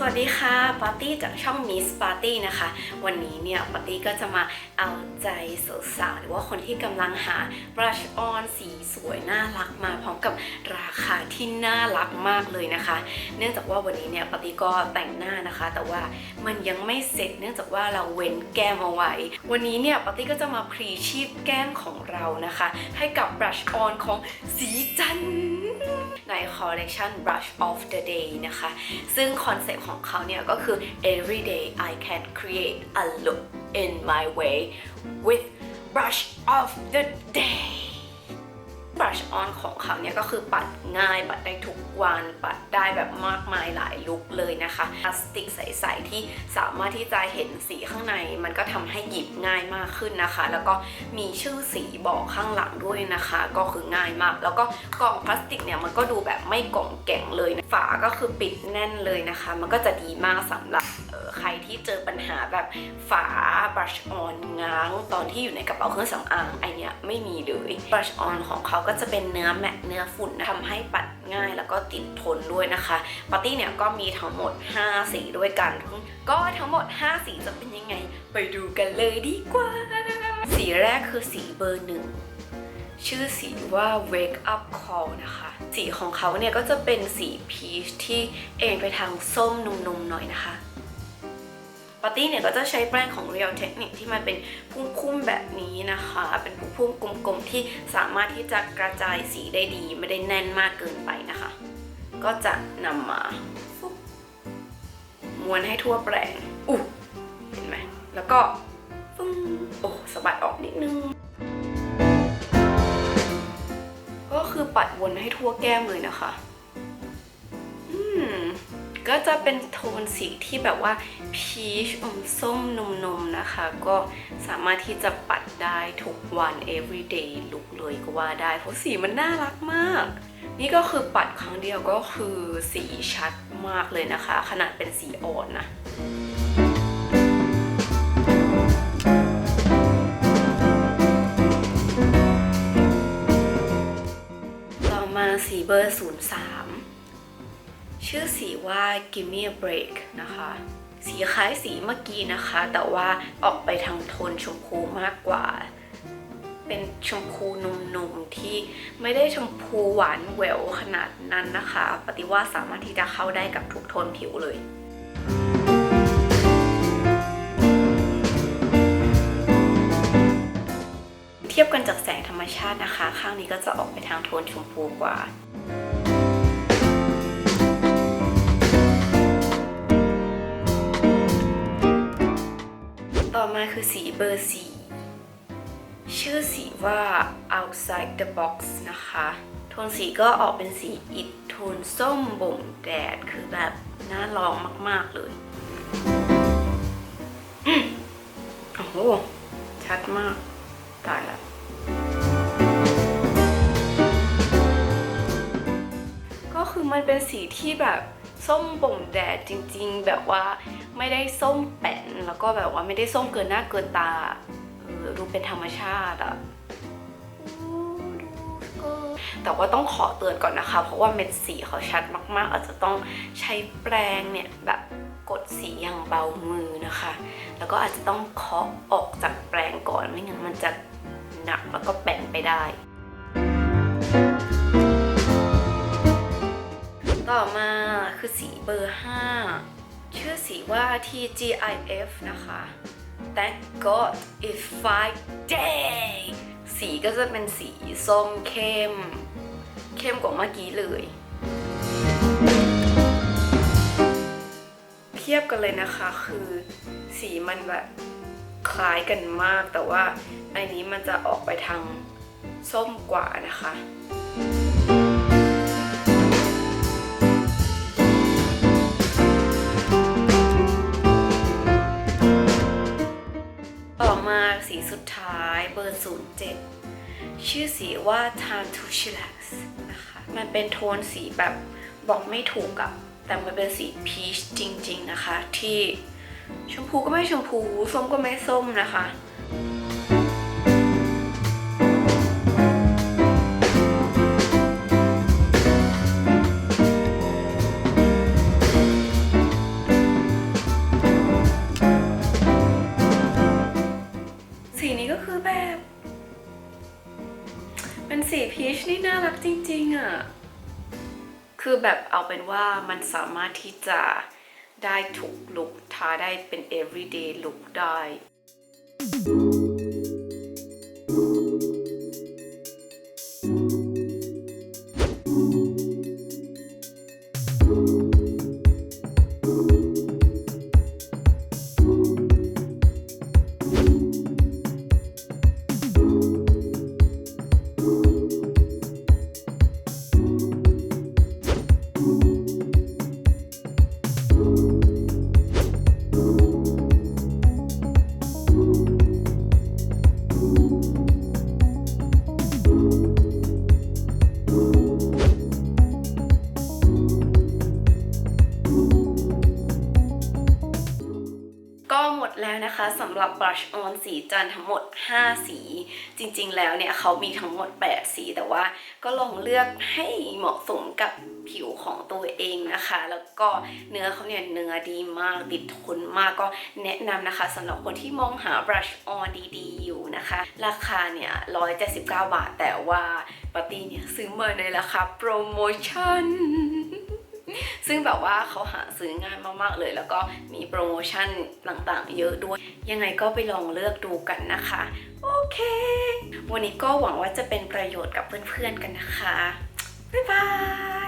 สวัสดีค่ะปาร์ตี้จากช่อง Miss Party นะคะ วันนี้เนี่ยปาร์ตี้ก็จะมาเอาใจสาวๆหรือว่าคนที่กำลังหา brush on สีสวยน่ารักมาพร้อมกับราคาที่น่ารักมากเลยนะคะ เนื่องจากว่าวันนี้เนี่ยปาร์ตี้ก็แต่งหน้านะคะ แต่ว่ามันยังไม่เสร็จเนื่องจากว่าเราเว้นแก้มเอาไว้ วันนี้เนี่ยปาร์ตี้ก็จะมาพรีชีพแก้มของเรานะคะ ให้กับ brush on ของสีจันทร์ ใน collection brush of the day นะคะ ซึ่งคอนเซปต์ของเขาเนี่ยก็คือ every day I can create a look in my way with brush of the day brush on ของเขาเนี่ยก็คือปัดง่ายปัดได้ทุกวันปัดได้แบบมากมายหลายลุคเลยนะคะพลาสติกใสๆที่สามารถที่จะเห็นสีข้างใน มันก็ทำให้หยิบง่ายมากขึ้นนะคะ แล้วก็มีชื่อสีบอกข้างหลังด้วยนะคะ ก็คือง่ายมาก แล้วก็กล่องพลาสติกเนี่ยมันก็ดูแบบไม่กล่องแก่งเลย ฝาก็คือปิดแน่นเลยนะคะ มันก็จะดีมากสำหรับ ใครที่เจอปัญหาแบบฝา brush on ง้างตอนที่อยู่ในกระเป๋าเครื่องสำอางไอเนี้ยไม่มีเลย brush on ของเขาก็จะเป็นเนื้อแมตเนื้อฝุ่นทำให้ปัดง่ายแล้วก็ติดทนด้วยนะคะปาร์ตี้เนี่ยก็มีทั้งหมด 5 สีด้วยกัน ก็ทั้งหมด 5 สีจะเป็นยังไง ไปดูกันเลยดีกว่า สีแรกคือสีเบอร์หนึ่งชื่อสีว่า Wake Up Call นะคะ สีของเขาเนี่ยก็จะเป็นสีพีชที่เอ็นไปทางส้มนุ่มๆหน่อยนะคะ ปาร์ตี้เนี่ยก็จะใช้แป้งของ Real Technique ที่มันเป็นพุ่มๆแบบนี้นะคะ เป็นพุ่มๆกลมๆที่สามารถที่จะกระจายสีได้ดี ไม่ได้แน่นมากเกินไปนะคะ ก็จะนำมาฟุบม้วนให้ทั่วแปรงอุ๊เห็นไหม แล้วก็ฟึ้งโอ้สะบัดออกนิดนึง ก็คือปัดวนให้ทั่วแก้มเลยนะคะ ก็จะเป็นโทนสีที่แบบว่าพีชอมส้มนมๆนะคะ ก็สามารถที่จะปัดได้ทุกวัน everyday look เลยก็ว่าได้ เพราะสีมันน่ารักมาก นี่ก็คือปัดครั้งเดียวก็คือสีชัดมากเลยนะคะ ขนาดเป็นสีอ่อนนะต่อมาสีเบอร์ 03 ชื่อสีว่า Give me a break นะคะ สีคล้ายสีเมื่อกี้นะคะ แต่ว่าออกไปทางโทนชมพูมากกว่า เป็นชมพูนุ่มๆที่ไม่ได้ชมพูหวานแหววขนาดนั้นนะคะ ปฏิว่าสามารถที่จะเข้าได้กับทุกโทนผิวเลยเทียบกันจากแสงธรรมชาตินะคะ ข้างนี้ก็จะออกไปทางโทนชมพูกว่า คือสีเบอร์สีชื่อสีว่า outside the box นะคะ โทนสีก็ออกเป็นสีอิฐโทนส้มบ่งแดด คือแบบน่าลองมาก ๆ เลยโอ้โห ชัดมาก ตายละก็คือมันเป็นสีที่แบบ ส้มบ่งแดดจริง ๆ แบบว่าไม่ได้ส้มแป้นแล้วก็แบบว่าไม่ได้ส้มเกินหน้าเกินตาเออดูเป็นธรรมชาติอะแต่ว่าต้องขอเตือนก่อนนะคะ เพราะว่าเม็ดสีเขาชัดมากๆ อาจจะต้องใช้แปรงเนี่ยแบบกดสีอย่างเบามือนะคะ แล้วก็อาจจะต้องเคาะออกจากแปรงก่อนไม่งั้นมันจะหนักแล้วก็แป้นไปได้ ต่อมา คือสีเบอร์ 5 ชื่อสีว่า TGIF นะคะ Thank God it's Friday สีก็จะเป็นสีส้มเข้ม เข้มกว่าเมื่อกี้เลย เทียบกันเลยนะคะคือสีมันแบบคล้ายกันมากแต่ว่าอันนี้มันจะออกไปทางส้มกว่านะคะ 07 ชื่อสีว่า Time to Chillax นะคะ มันเป็นโทนสีแบบบอกไม่ถูกอะแต่มันเป็นสีพีชจริง ๆ นะคะ ที่ชมพูก็ไม่ชมพู ส้มก็ไม่ส้มนะคะ ชนี่น่ารักจริงๆอะ คือแบบเอาเป็นว่ามันสามารถที่จะได้ถูกลุกทาได้เป็น everyday look ได้ก็ นะคะสำหรับ brush on สีจันทั้งหมด 5 สี จริงๆ แล้วเนี่ยเขามีทั้งหมด 8 สี แต่ว่าก็ลองเลือกให้เหมาะสมกับผิวของตัวเองนะคะ แล้วก็เนื้อเขาเนี่ยเนื้อดีมากติดทนมากก็แนะนำนะคะสำหรับคนที่มองหา brush on ดีๆ อยู่นะคะ ราคาเนี่ย 179 บาท แต่ว่าปาร์ตี้เนี่ยซื้อมาในราคาโปรโมชั่นซึ่งแบบว่าเขาหาซื้อง่ายมาก ๆ เลย แล้วก็มีโปรโมชั่นต่าง ๆ เยอะด้วย ยังไงก็ไปลองเลือกดูกันนะคะ โอเค วันนี้ก็หวังว่าจะเป็นประโยชน์กับเพื่อนๆกันนะคะ บ๊ายบาย